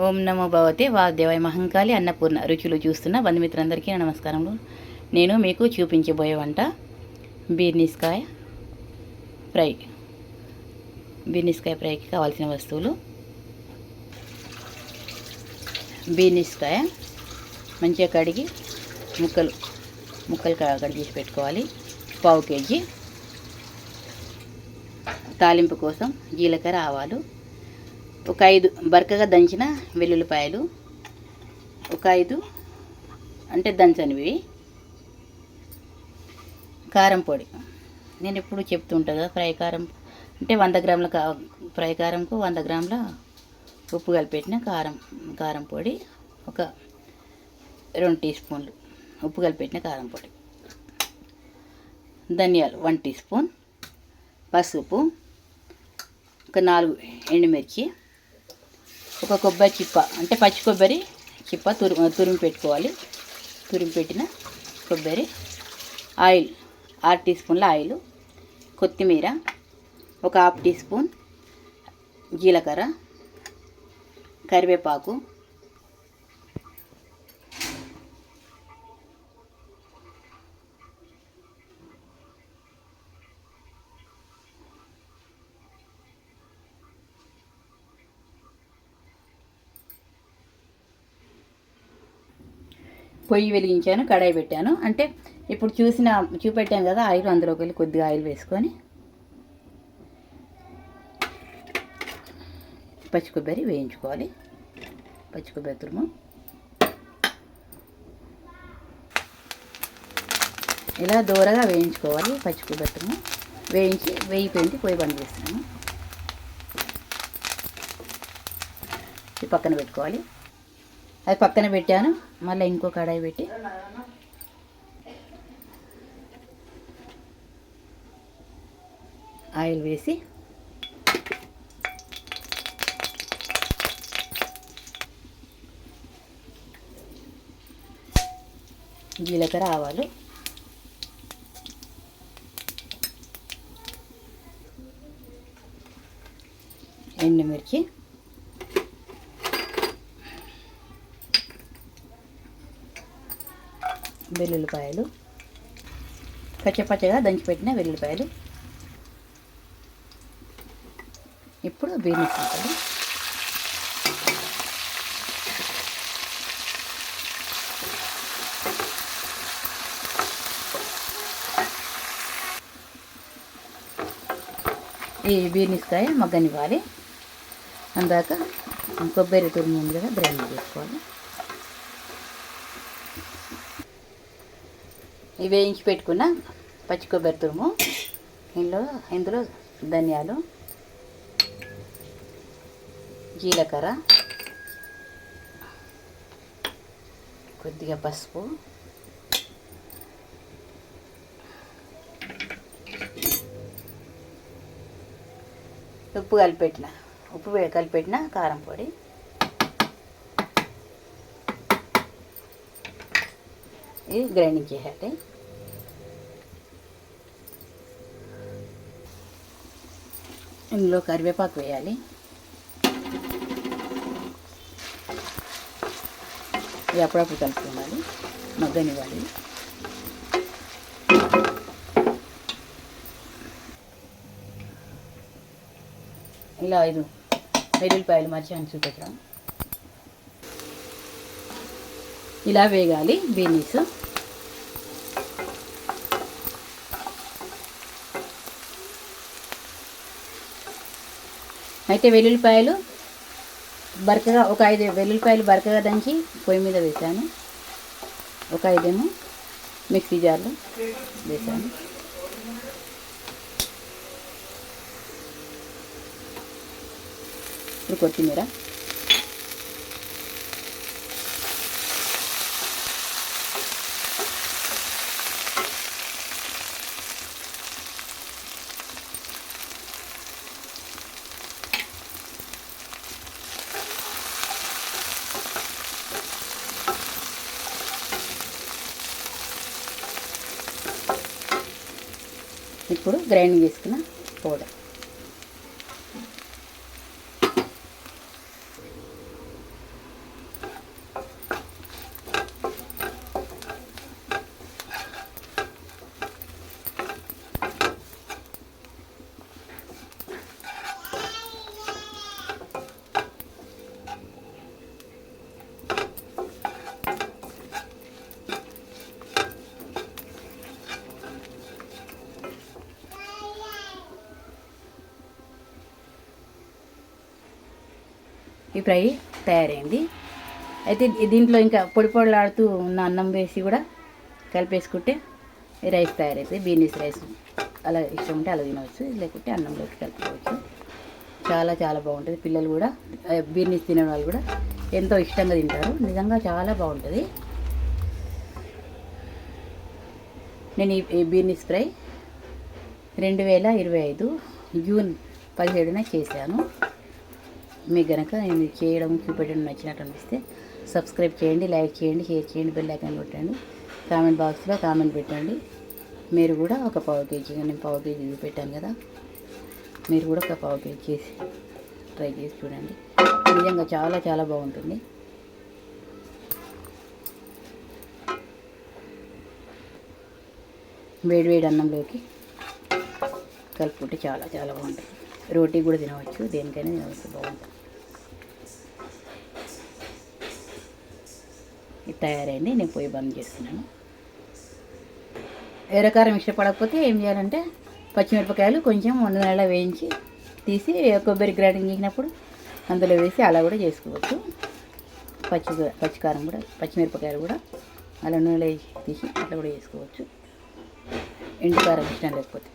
ఓం నమో భగవతే వాదేవాయ మహంకాళి అన్నపూర్ణ రుచులు చూస్తున్న బంధుమిత్రులందరికీ నమస్కారములు. నేను మీకు చూపించబోయే వంట బీర్నిస్కాయ ఫ్రై. బీర్నిస్కాయ ఫ్రైకి కావాల్సిన వస్తువులు. బీర్నిస్కాయ మంచిగా కడిగి ముక్కలు ముక్కలు క- కడిగేసి పెట్టుకోవాలి. పావు కేజీ. తాలింపు కోసం జీలకర్ర ఆవాలు ఒక ఐదు బరకగా దంచిన వెల్లుల్లిపాయలు ఒక ఐదు అంటే దంచనివి. కారం పొడి. నేను ఎప్పుడు చెప్తుంటా కదా ఫ్రై కారం అంటే వంద గ్రాముల కా ఫ్రై కారంకు వంద గ్రాముల ఉప్పు కలిపెట్టిన కారం కారం పొడి ఒక రెండు టీ స్పూన్లు ఉప్పు కలిపెట్టిన కారం పొడి. ధనియాలు వన్ టీ స్పూన్ పసుపు ఒక నాలుగు ఎండుమిర్చి ఒక కొబ్బరి చిప్ప అంటే పచ్చి కొబ్బరి చిప్ప తురి తురిమి పెట్టుకోవాలి. తురిమి పెట్టిన కొబ్బరి ఆయిల్ ఆరు టీ స్పూన్ల ఆయిల్ కొత్తిమీర ఒక హాఫ్ టీ స్పూన్ జీలకర్ర కరివేపాకు పొయ్యి వెలిగించాను కడాయి పెట్టాను. అంటే ఇప్పుడు చూసిన చూపెట్టాను కదా ఆయిల్ అందులోకి వెళ్ళి కొద్దిగా ఆయిల్ వేసుకొని. పచ్చి కొబ్బరి వేయించుకోవాలి. పచ్చి కొబ్బరి తురుము. ఇలా దూరగా వేయించుకోవాలి పచ్చి కొబ్బరి తురుము. వేయించి వేయిపోయింది పొయ్యి బంద్ చేస్తాము పక్కన పెట్టుకోవాలి. అది పక్కన పెట్టాను. మళ్ళీ ఇంకో కడాయి పెట్టి. ఆయిల్ వేసి. జీలకర్ర ఆవాలు. ఎండుమిర్చి. వెల్లుల్లిపాయలు. పచ్చపచ్చగా దంచిపెట్టిన వెల్లుల్లిపాయలు. ఇప్పుడు బీన్స్ ఉంటుంది. ఈ బీర్నిస్కాయ మగ్గనివ్వాలి. అందాక కొబ్బరి తురుము ఉంది కదా గ్రైండ్ చేసుకోవాలి. వేయించి పెట్టుకున్న పచ్చి కొబ్బరి తురుము ఇందులో ఇందులో ధనియాలు జీలకర్ర కొద్దిగా పసుపు ఉప్పు కలిపెట్టిన ఉప్పు కలిపెట్టిన కారం పొడి. ఇది గ్రైండింగ్ చేయాలి ఇందులో కరివేపాకు వేయాలి ఇది అప్పుడప్పుడు కలుపుకోవాలి మగ్గనివ్వాలి ఇలా ఐదు వెల్లుల్లిపాయలు మర్చి చూపెట్టడం ఇలా వేగాలి బీనీస్ అయితే వెల్లుల్లిపాయలు బరకగా ఒక ఐదు వెల్లుల్లిపాయలు బరకగా దంచి పొయ్యి మీద వేసాను ఒక ఐదేమో మిక్సీ జార్లో వేసాను ఇప్పుడు కొత్తిమీర. ఇప్పుడు గ్రైండ్ చేసుకున్న పౌడర్. ఈ ఫ్రై తయారైంది. అయితే దీంట్లో ఇంకా పొడి పొడలాడుతూ ఉన్న అన్నం వేసి కూడా కలిపేసుకుంటే ఈ రైస్ తయారైతే బీనీస్ రైస్ అలా ఇష్టం ఉంటే అలా తినవచ్చు. లేకుంటే అన్నంలోకి కలుపుకోవచ్చు చాలా చాలా బాగుంటుంది. పిల్లలు కూడా బీనీస్ తినే వాళ్ళు కూడా ఎంతో ఇష్టంగా తింటారు. నిజంగా చాలా బాగుంటుంది. నేను ఈ ఈ బీనీస్ ఫ్రై రెండు వేల ఇరవై ఐదు జూన్ పదిహేడున చేశాను. మీకు కనుక నేను చేయడం చూపెట్టడం నచ్చినట్టు అనిపిస్తే సబ్స్క్రైబ్ చేయండి లైక్ చేయండి షేర్ చేయండి బెల్ ఐకాన్ కొట్టండి. కామెంట్ బాక్స్లో కామెంట్ పెట్టండి. మీరు కూడా ఒక పావు కేజీ నేను పావు కేజీ చూపెట్టాను కదా. మీరు కూడా ఒక పావు కేజీ చేసి ట్రై చేసి చూడండి. నిజంగా చాలా చాలా బాగుంటుంది. వేడి వేడి అన్నంలోకి కలుపుకుంటే చాలా చాలా బాగుంటుంది. రోటీ కూడా తినవచ్చు దేనికైనా తినవచ్చు బాగుంటుంది. ఇది తయారైంది నేను పొయ్యి బంద్ చేస్తున్నాను. ఎర్రకారం ఇష్టపడకపోతే ఏం చేయాలంటే పచ్చిమిరపకాయలు కొంచెం వంద వేయించి తీసి కొబ్బరి గ్రైండింగ్ చేసినప్పుడు అందులో వేసి అలా కూడా చేసుకోవచ్చు. పచ్చి పచ్చికారం కూడా పచ్చిమిరపకాయలు కూడా అలా నూనెలో వేసి తీసి అట్లా కూడా చేసుకోవచ్చు. ఎండుకారం ఇష్టం లేకపోతే.